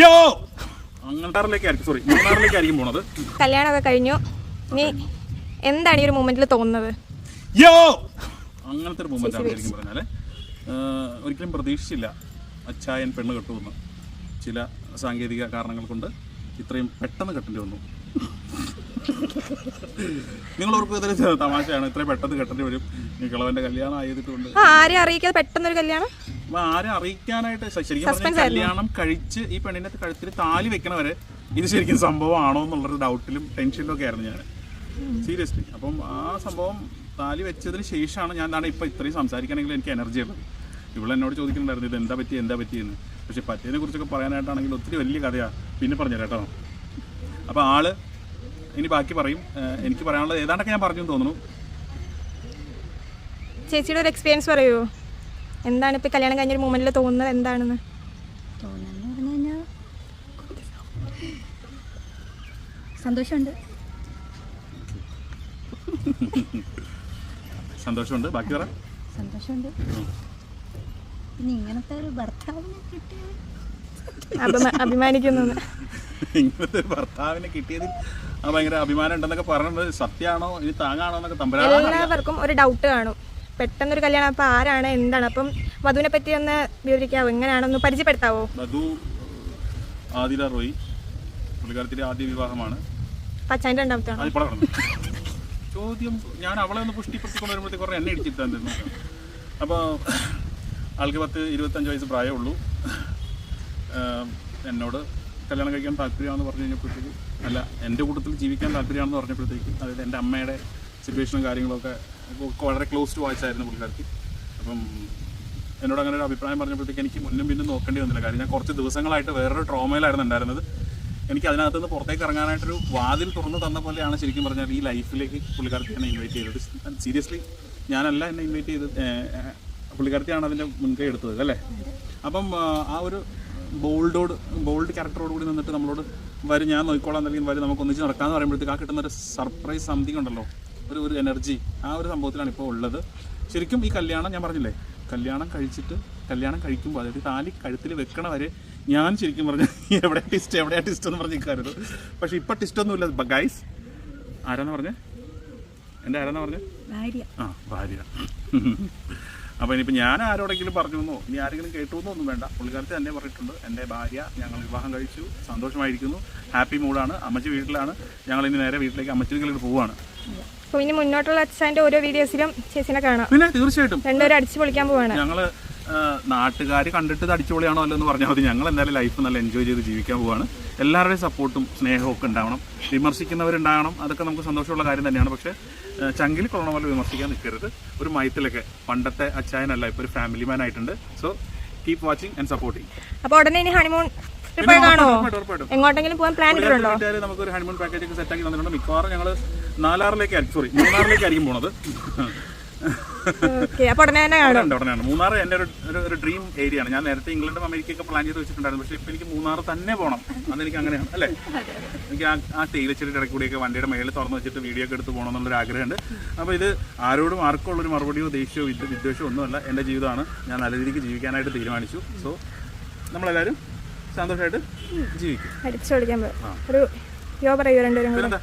യോ! അങ്ങോട്ടാറിലേക്കായിരിക്കും സോറി മൂന്നാറിലേക്കായിരിക്കും പോണത്. കല്യാണമൊക്കെ കഴിഞ്ഞു. ഇനി എന്താണ് ഈ ഒരു മൂമെന്റിൽ തോന്നുന്നത്? യോ! അങ്ങനത്തെ ഒരു മൂമെന്റ് ആണ് ശരിക്കും പറഞ്ഞാൽ. ഒരിക്കലും പ്രതീക്ഷിച്ചില്ല അച്ചായൻ പെണ്ണ് കെട്ടുമെന്ന്. ചില സാങ്കേതിക കാരണങ്ങൾ കൊണ്ട് ഇത്രയും പെട്ടെന്ന് കെട്ടേണ്ടി വന്നു. നിങ്ങൾ ഓർക്കുക തമാശയാണ്. ഇത്ര പെട്ടെന്ന് കെട്ടേണ്ടി വരും. ഈ കല്യാണം ആയതുകൊണ്ട്. ആരെ അറിയിക്കാതെ പെട്ടെന്നൊരു കല്യാണം? ആരെ അറിയിക്കാനായിട്ട് ശരിക്കും പറഞ്ഞാൽ കല്യാണം കഴിച്ച് ഈ പെണ്ണിന്റെ കഴുത്തിൽ താലി വെക്കണവരെ ഇത് ശരിക്കും സംഭവമാണോ എന്നുള്ളൊരു ഡൗട്ടിലും ടെൻഷനിലും ഒക്കെ ആയിരുന്നു ഞാൻ സീരിയസ്ലി അപ്പം ആ സംഭവം താലി വെച്ചതിന് ശേഷമാണ് ഞാൻ എന്താണ് ഇപ്പൊ ഇത്രയും സംസാരിക്കണമെങ്കിൽ എനിക്ക് എനർജി ഉള്ളത്. ഇവിടെ എന്നോട് ചോദിക്കുന്നുണ്ടായിരുന്നു ഇത് എന്താ പറ്റി? എന്താ പറ്റിയെന്ന്? പക്ഷെ പറ്റിയതിനെ കുറിച്ചൊക്കെ പറയാനായിട്ടാണെങ്കിൽ ഒത്തിരി വലിയ കഥയാണ് പിന്നെ പറഞ്ഞു കേട്ടോ. അപ്പോൾ ആൾ ഇനി ബാക്കി പറയും. എനിക്ക് പറയാനുള്ളത് ഏതാണ്ടൊക്കെ ഞാൻ പറഞ്ഞു എന്ന് തോന്നുന്നു. ചേച്ചിയുടെ ഒരു എക്സ്പീരിയൻസ് പറയുമോ എന്താണ് ഇപ്പൊ കല്യാണം കഴിഞ്ഞൊരു മൂമെന്റിൽ തോന്നുന്നത്? എന്താണെന്ന്? തോന്നുന്നു പറഞ്ഞു സന്തോഷമുണ്ട്. സന്തോഷമുണ്ട്. ബാക്കി പറ. സന്തോഷമുണ്ട്. പിന്നെ ഇങ്ങനത്തെ ഒരു ഭർത്താവിനെ കിട്ടിയത് അഭിമാ അഭിമാനിക്കുന്നു ഇങ്ങനത്തെ ഒരു ഭർത്താവിനെ കിട്ടിയതിൽ ആ ഭയങ്കര അഭിമാനം ഉണ്ടെന്നൊക്കെ പറഞ്ഞത് സത്യമാണോ? ഇനി താങ്ങാണോ എന്നൊക്കെ തമ്പരാ എല്ലാവർക്കും ഒരു ഡൗട്ട് കാണും. പെട്ടെന്നൊരു കല്യാണം അപ്പൊ ആരാണ്? എന്താണ്? അപ്പം വധുവിനെ പറ്റി ഒന്ന് വിവരിക്കാവോ? എങ്ങനെയാണെന്ന് പരിചയപ്പെടുത്താവോ? ആദില റോയ് പുള്ളിക്കാരത്തിന്റെ ആദ്യ വിവാഹമാണ്. രണ്ടാമത്തെ ചോദ്യം ഞാൻ അവളെ ഒന്ന് പുഷ്ടിപ്പെടുത്തിക്കൊണ്ട് വരുമ്പോഴത്തേക്ക് കുറെ എണ്ണ ഇടിച്ചിട്ടാൻ തരുന്നു അപ്പോൾ ആൾക്ക് പത്ത് ഇരുപത്തഞ്ച് വയസ്സ് പ്രായമുള്ളൂ എന്നോട് കല്യാണം കഴിക്കാൻ താല്പര്യമാണെന്ന് പറഞ്ഞു കഴിഞ്ഞപ്പോഴത്തേക്കും അല്ല എന്റെ കൂട്ടത്തിൽ ജീവിക്കാൻ താല്പര്യമാണെന്ന് പറഞ്ഞപ്പോഴത്തേക്കും അതായത് എന്റെ അമ്മയുടെ സിറ്റുവേഷനും കാര്യങ്ങളൊക്കെ വളരെ ക്ലോസ് ടു വായിച്ചായിരുന്നു പുള്ളിക്കാർക്ക് അപ്പം എന്നോട് അങ്ങനെ ഒരു അഭിപ്രായം പറഞ്ഞപ്പോഴത്തേക്ക് എനിക്ക് മുന്നും പിന്നും നോക്കേണ്ടി വന്നില്ല. കാര്യം ഞാൻ കുറച്ച് ദിവസങ്ങളായിട്ട് വേറൊരു ട്രോമയിലായിരുന്നു ഉണ്ടായിരുന്നത്. എനിക്ക് അതിനകത്ത് നിന്ന് പുറത്തേക്ക് ഇറങ്ങാനായിട്ടൊരു വാതിൽ തുറന്നു തന്ന പോലെയാണ് ശരിക്കും പറഞ്ഞാൽ ഈ ലൈഫിലേക്ക് പുള്ളിക്കാരത്തി എന്നെ ഇൻവൈറ്റ് ചെയ്തത്. സീരിയസ്ലി ഞാനല്ല എന്നെ ഇൻവൈറ്റ് ഏഹ്, പുള്ളിക്കാരത്തിയാണ് അതിന്റെ മുൻകൈ എടുത്തത് അല്ലേ? അപ്പം ആ ഒരു ബോൾഡോട് ബോൾഡ് ക്യാരക്ടറോട് കൂടി നിന്നിട്ട് നമ്മളോട് വരും ഞാൻ നോക്കിക്കോളാം അല്ലെങ്കിൽ വരും നമുക്ക് ഒന്നിച്ച് നടക്കാമെന്ന് പറയുമ്പോഴത്തേക്ക് ആ കിട്ടുന്ന ഒരു സർപ്രൈസ് സംതിങ് ഉണ്ടല്ലോ. ഒരു ഒരു എനർജി. ആ ഒരു സംഭവത്തിലാണ് ഇപ്പോൾ ഉള്ളത്. ശരിക്കും ഈ കല്യാണം ഞാൻ പറഞ്ഞില്ലേ കല്യാണം കഴിച്ചിട്ട് കല്യാണം കഴിക്കുമ്പോൾ അതായത് താലി കഴുത്തിൽ വെക്കണ വരെ ഞാൻ ശരിക്കും പറഞ്ഞു എവിടെ ടിസ്റ്റ് എവിടെയാ ടിസ്റ്റ് എന്ന് പറഞ്ഞിരിക്കായിരുന്നു പക്ഷെ ഇപ്പം ടിസ്റ്റ് ഒന്നുമില്ല. ഗൈസ് ആരാന്ന് പറഞ്ഞേ? എന്റെ ആരാന്നാ പറഞ്ഞേ? ഭാര്യ. ആ ഭാര്യ. അപ്പോൾ ഇനിയിപ്പോൾ ഞാൻ ആരോടെങ്കിലും പറഞ്ഞു എന്നോ ഇനി ആരെങ്കിലും കേട്ടു എന്നോ ഒന്നും വേണ്ട. പുള്ളിക്കാരത്തെ തന്നെ പറഞ്ഞിട്ടുണ്ട്. എന്റെ ഭാര്യ ഞങ്ങൾ വിവാഹം കഴിച്ചു സന്തോഷമായിരിക്കുന്നു ഹാപ്പി മൂഡാണ് അമ്മച്ചി വീട്ടിലാണ്. ഞങ്ങൾ ഇനി നേരെ വീട്ടിലേക്ക് അമ്മച്ചിലേക്ക് പോവുകയാണ്. അപ്പോൾ ഇനി മുന്നോട്ടുള്ള അച്ഛന്റെ ഓരോ വീഡിയോസിലും ചേച്ചിനെ കാണാം. പിന്നെ തീർച്ചയായിട്ടും. രണ്ടുപേരും അടിച്ചു പൊളിക്കാൻ പോവാണ്. ഞങ്ങൾ നാട്ടുകാർ കണ്ടിട്ട് ഇത് അടിച്ചുപൊളിയാണോ അല്ലെന്ന് പറഞ്ഞാൽ മതി. ഞങ്ങൾ എന്തായാലും ലൈഫ് നല്ല എൻജോയ് ചെയ്ത് ജീവിക്കാൻ പോവാണ്. എല്ലാവരുടെയും സപ്പോർട്ടും സ്നേഹവും ഒക്കെ ഉണ്ടാവണം. വിമർശിക്കുന്നവരുണ്ടാവണം. അതൊക്കെ നമുക്ക് സന്തോഷമുള്ള കാര്യം തന്നെയാണ്. പക്ഷേ ചങ്കിൽ കൊള്ളണ പോലെ വിമർശിക്കാൻ നിൽക്കരുത്. ഒരു മയത്തിലൊക്കെ പണ്ടത്തെ അച്ചായനല്ല ഇപ്പോൾ ഒരു ഫാമിലി മാൻ ആയിട്ടുണ്ട്. So keep watching and supporting അപ്പോൾ ഉടനെ ഇനി ഹണിമൂൺ എങ്ങോട്ടെങ്കിലും പോകാൻ പ്ലാൻ ഇട്ടിട്ടുണ്ടോ? നമുക്ക് ഒരു ഹണിമൂൺ പാക്കേജ് ഒക്കെ സെറ്റ് ആക്കി തന്നിട്ടുണ്ട്. മിക്കവാറും ഞങ്ങൾ നാലാറിലേക്കായിരിക്കും സോറി മൂന്നാറിലേക്കായിരിക്കും പോണത്. അപ്പൊ മൂന്നാർ എന്റെ ഒരു ഒരു- ഒരു ഡ്രീം ഏരിയ ആണ്. ഞാൻ നേരത്തെ ഇംഗ്ലണ്ടും അമേരിക്കയൊക്കെ പ്ലാൻ ചെയ്ത് വെച്ചിട്ടുണ്ടായിരുന്നു. പക്ഷേ ഇപ്പം എനിക്ക് മൂന്നാർ തന്നെ പോകണം എനിക്ക് അങ്ങനെയാണ് അല്ലേ? എനിക്ക് ആ ആ തേയിലച്ചെടിയുടെ ഇടയ്ക്ക് കൂടിയൊക്കെ വണ്ടിയുടെ മേളിൽ തുറന്ന് വെച്ചിട്ട് വീഡിയോ ഒക്കെ എടുത്ത് പോകണം എന്നുള്ളൊരു ആഗ്രഹമുണ്ട്. അപ്പോൾ ഇത് ആരോടും ആർക്കും ഉള്ളൊരു മറുപടിയോ ദേഷ്യമോ വിദ്വേഷമോ ഒന്നുമല്ല. എന്റെ ജീവിതമാണ്. ഞാൻ നല്ല രീതിക്ക് ജീവിക്കാനായിട്ട് തീരുമാനിച്ചു. സോ നമ്മളെല്ലാവരും സന്തോഷമായിട്ട് ജീവിക്കും. അടിച്ചു ഒരു യോ പറയൂ രണ്ടുപേരും